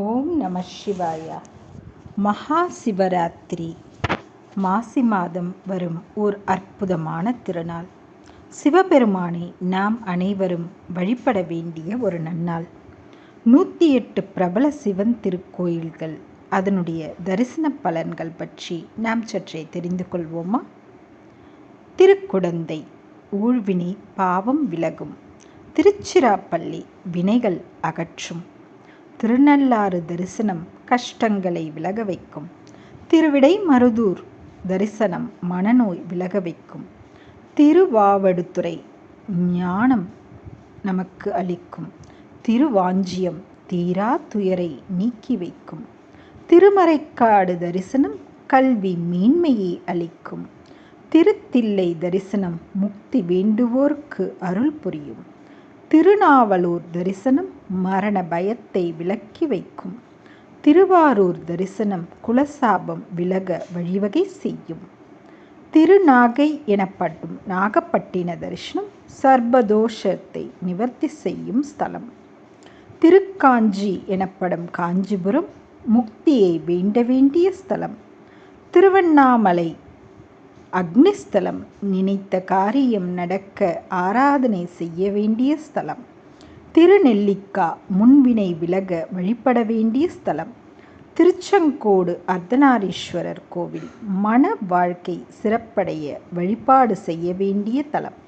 ஓம் நம சிவாயா. மகா சிவராத்திரி. மாசி மாதம் வரும் ஓர் அற்புதமான திருநாள். சிவபெருமானை நாம் அனைவரும் வழிபட வேண்டிய ஒரு நன்னாள். நூற்றி எட்டு பிரபல சிவன் திருக்கோயில்கள் அதனுடைய தரிசன பலன்கள் பற்றி நாம் சற்றே தெரிந்து கொள்வோமா? திருக்குடந்தை ஊழ்வினை பாவம் விலகும். திருச்சிராப்பள்ளி வினைகள் அகற்றும். திருநள்ளாறு தரிசனம் கஷ்டங்களை விலக வைக்கும். திருவிடை மருதூர் தரிசனம் மனநோய் விலக வைக்கும். திருவாவடுதுறை ஞானம் நமக்கு அளிக்கும். திருவாஞ்சியம் தீரா துயரை நீக்கி வைக்கும். திருமறைக்காடு தரிசனம் கல்வி மேன்மையை அளிக்கும். திருத்தில்லை தரிசனம் முக்தி வேண்டுவோர்க்கு அருள் புரியும். திருநாவலூர் தரிசனம் மரண பயத்தை விலக்கி வைக்கும். திருவாரூர் தரிசனம் குலசாபம் விலக வழிவகை செய்யும். திருநாகை எனப்படும் நாகப்பட்டின தரிசனம் சர்பதோஷத்தை நிவர்த்தி செய்யும் ஸ்தலம். திருக்காஞ்சி எனப்படும் காஞ்சிபுரம் முக்தியை வேண்ட வேண்டிய ஸ்தலம். திருவண்ணாமலை அக்னிஸ்தலம் நினைத்த காரியம் நடக்க ஆராதனை செய்ய வேண்டிய ஸ்தலம். திருநெல்லிக்கா முன்வினை விலக வழிபட வேண்டிய ஸ்தலம். திருச்செங்கோடு அர்த்தநாரீஸ்வரர் கோவில் மன வாழ்க்கை சிறப்படைய வழிபாடு செய்ய வேண்டிய தலம்.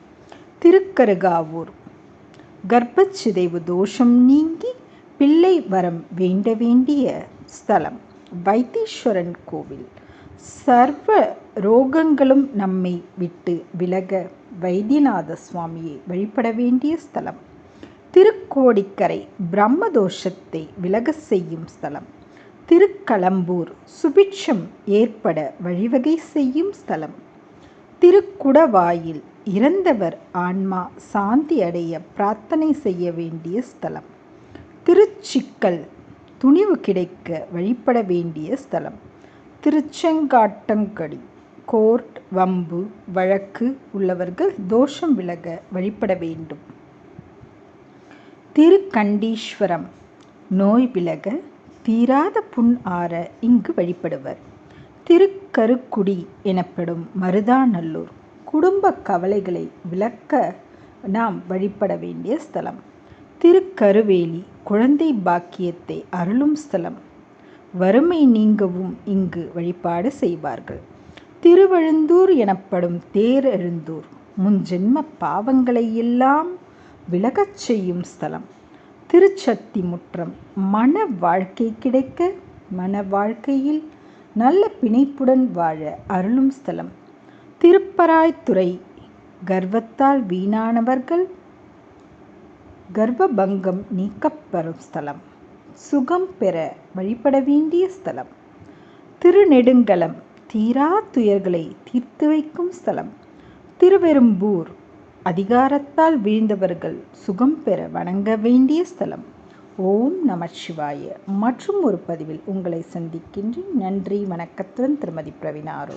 திருக்கருகாவூர். கர்ப்பச்சிதைவு தோஷம் நீங்கி பிள்ளை வரம் வேண்ட வேண்டிய ஸ்தலம். வைத்தீஸ்வரன் கோவில் சர்வ ரோகங்களும் நம்மை விட்டு விலக வைத்தியநாத சுவாமியை வழிபட வேண்டிய ஸ்தலம். திருக்கோடிக்கரை பிரம்மதோஷத்தை விலக செய்யும் ஸ்தலம். திருக்களம்பூர் சுபிட்சம் ஏற்பட வழிவகை செய்யும் ஸ்தலம். திருக்குடவாயில் இறந்தவர் ஆன்மா சாந்தி அடைய பிரார்த்தனை செய்ய வேண்டிய ஸ்தலம். திருச்சிக்கல் துணிவு கிடைக்க வழிபட வேண்டிய ஸ்தலம். திருச்செங்காட்டங்கடி கோர்ட் வம்பு வழக்கு உள்ளவர்கள் தோஷம் விலக வழிபட வேண்டும். திருக்கண்டீஸ்வரம் நோய் விலக தீராத புண் ஆற இங்கு வழிபடுவர். திருக்கருக்குடி எனப்படும் மருதாநல்லூர் குடும்ப கவலைகளை விளக்க நாம் வழிபட வேண்டிய ஸ்தலம். திருக்கருவேலி குழந்தை பாக்கியத்தை அருளும் ஸ்தலம். வறுமை நீங்கவும் இங்கு வழிபாடு செய்வார்கள். திருவழுந்தூர் எனப்படும் தேரெழுந்தூர் முன்ஜென்ம பாவங்களை எல்லாம் விலகச் செய்யும் ஸ்தலம். திருச்சத்தி முற்றம் மன வாழ்க்கை கிடைக்க மன வாழ்க்கையில் நல்ல பிணைப்புடன் வாழ அருளும் ஸ்தலம். திருப்பராய்த்துறை கர்வத்தால் வீணானவர்கள் கர்ப்பபங்கம் நீக்கப்பெறும் ஸ்தலம். சுகம் பெற வழிபட வேண்டிய ஸ்தலம். திருநெடுங்கலம் தீரா துயர்களை தீர்த்து வைக்கும் ஸ்தலம். திருவெரும்பூர் அதிகாரத்தால் வீழ்ந்தவர்கள் சுகம் பெற வணங்க வேண்டிய ஸ்தலம். ஓம் நம சிவாய. மற்றும் ஒரு பதிவில் உங்களை சந்திக்கின்றேன். நன்றி வணக்கத்துடன் திருமதி பிரவீணா